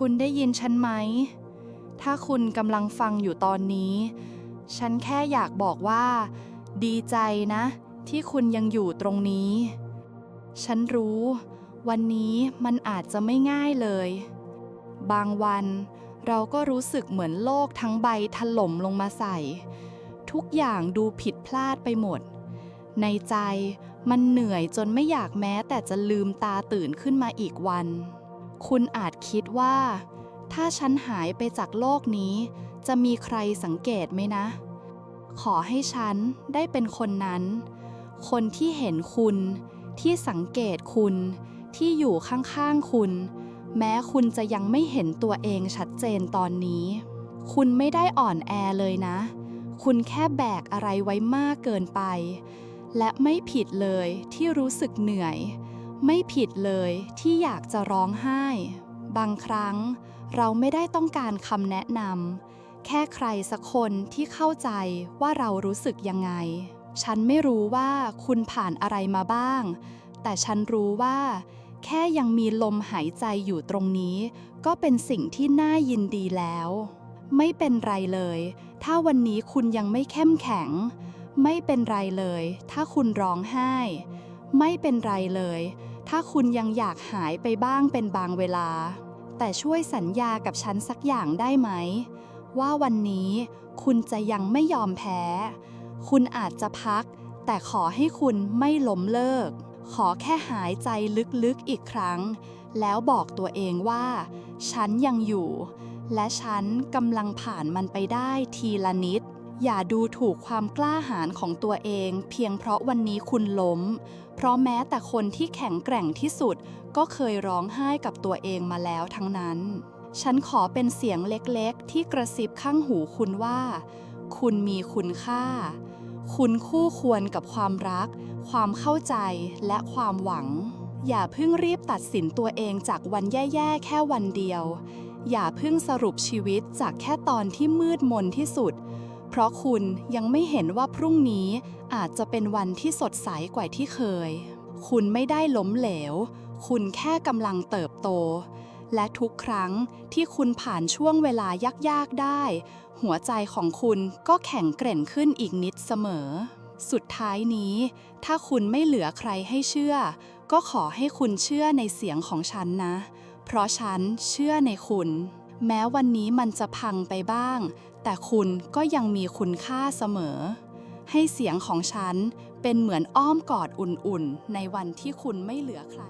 คุณได้ยินฉันไหม ถ้าคุณกำลังฟังอยู่ตอนนี้ ฉันแค่อยากบอกว่า ดีใจนะ ที่คุณยังอยู่ตรงนี้ ฉันรู้ วันนี้มันอาจจะไม่ง่ายเลย บางวันเราก็รู้สึกเหมือนโลกทั้งใบถล่มลงมาใส่ ทุกอย่างดูผิดพลาดไปหมด ในใจมันเหนื่อยจนไม่อยากแม้แต่จะลืมตาตื่นขึ้นมาอีกวัน คุณอาจคิดว่า ถ้าฉันหายไปจากโลกนี้ จะมีใครสังเกตไหมนะ ขอให้ฉันได้เป็นคนนั้น คนที่เห็นคุณ ที่สังเกตคุณ ที่อยู่ข้างๆคุณ แม้คุณจะยังไม่เห็นตัวเองชัดเจนตอนนี้ คุณไม่ได้อ่อนแอเลยนะ คุณแค่แบกอะไรไว้มากเกินไป และไม่ผิดเลยที่รู้สึกเหนื่อย ไม่ผิดเลยที่อยากจะร้องไห้ บางครั้งเราไม่ได้ต้องการคำแนะนำแค่ใครสักคนที่เข้าใจว่าเรารู้สึกยังไง ฉันไม่รู้ว่าคุณผ่านอะไรมาบ้าง แต่ฉันรู้ว่า แค่ยังมีลมหายใจอยู่ตรงนี้ ก็เป็นสิ่งที่น่ายินดีแล้ว ไม่เป็นไรเลย ถ้าวันนี้คุณยังไม่เข้มแข็ง ไม่เป็นไรเลย ถ้าคุณร้องไห้ ไม่เป็นไรเลย ถ้าคุณยังอยากหายไปบ้างเป็นบางเวลา แต่ช่วยสัญญากับฉันสักอย่างได้ไหม ว่าวันนี้คุณจะยังไม่ยอมแพ้ คุณอาจจะพัก แต่ขอให้คุณไม่ล้มเลิก ขอแค่หายใจลึกๆอีกครั้ง แล้วบอกตัวเองว่า ฉันยังอยู่ และฉันกำลังผ่านมันไปได้ทีละนิด อย่าดูถูกความกล้าหาญของตัวเอง เพียงเพราะวันนี้คุณล้ม เพราะแม้แต่คนที่แข็งแกร่งที่สุด ก็เคยร้องไห้กับตัวเองมาแล้วทั้งนั้น ฉันขอเป็นเสียงเล็กๆ ที่กระซิบข้างหูคุณว่า คุณมีคุณค่า คุณคู่ควรกับความรัก ความเข้าใจและความหวัง อย่าเพิ่งรีบตัดสินตัวเองจากวันแย่ๆ แค่วันเดียว อย่าเพิ่งสรุปชีวิตจากแค่ตอนที่มืดมนที่สุด เพราะคุณยังไม่เห็นว่าพรุ่งนี้อาจจะเป็นวันที่สดใสกว่าที่เคย คุณไม่ได้ล้มเหลว คุณแค่กำลังเติบโต และทุกครั้งที่คุณผ่านช่วงเวลายากๆได้ หัวใจของคุณก็แข็งแกร่งขึ้นอีกนิดเสมอ สุดท้ายนี้ ถ้าคุณไม่เหลือใครให้เชื่อ ก็ขอให้คุณเชื่อในเสียงของฉันนะ เพราะฉันเชื่อในคุณ แม้วันนี้มันจะพังไปบ้าง แต่คุณก็ยังมีคุณค่าเสมอ ให้เสียงของฉันเป็นเหมือนอ้อมกอดอุ่นๆ ในวันที่คุณไม่เหลือใคร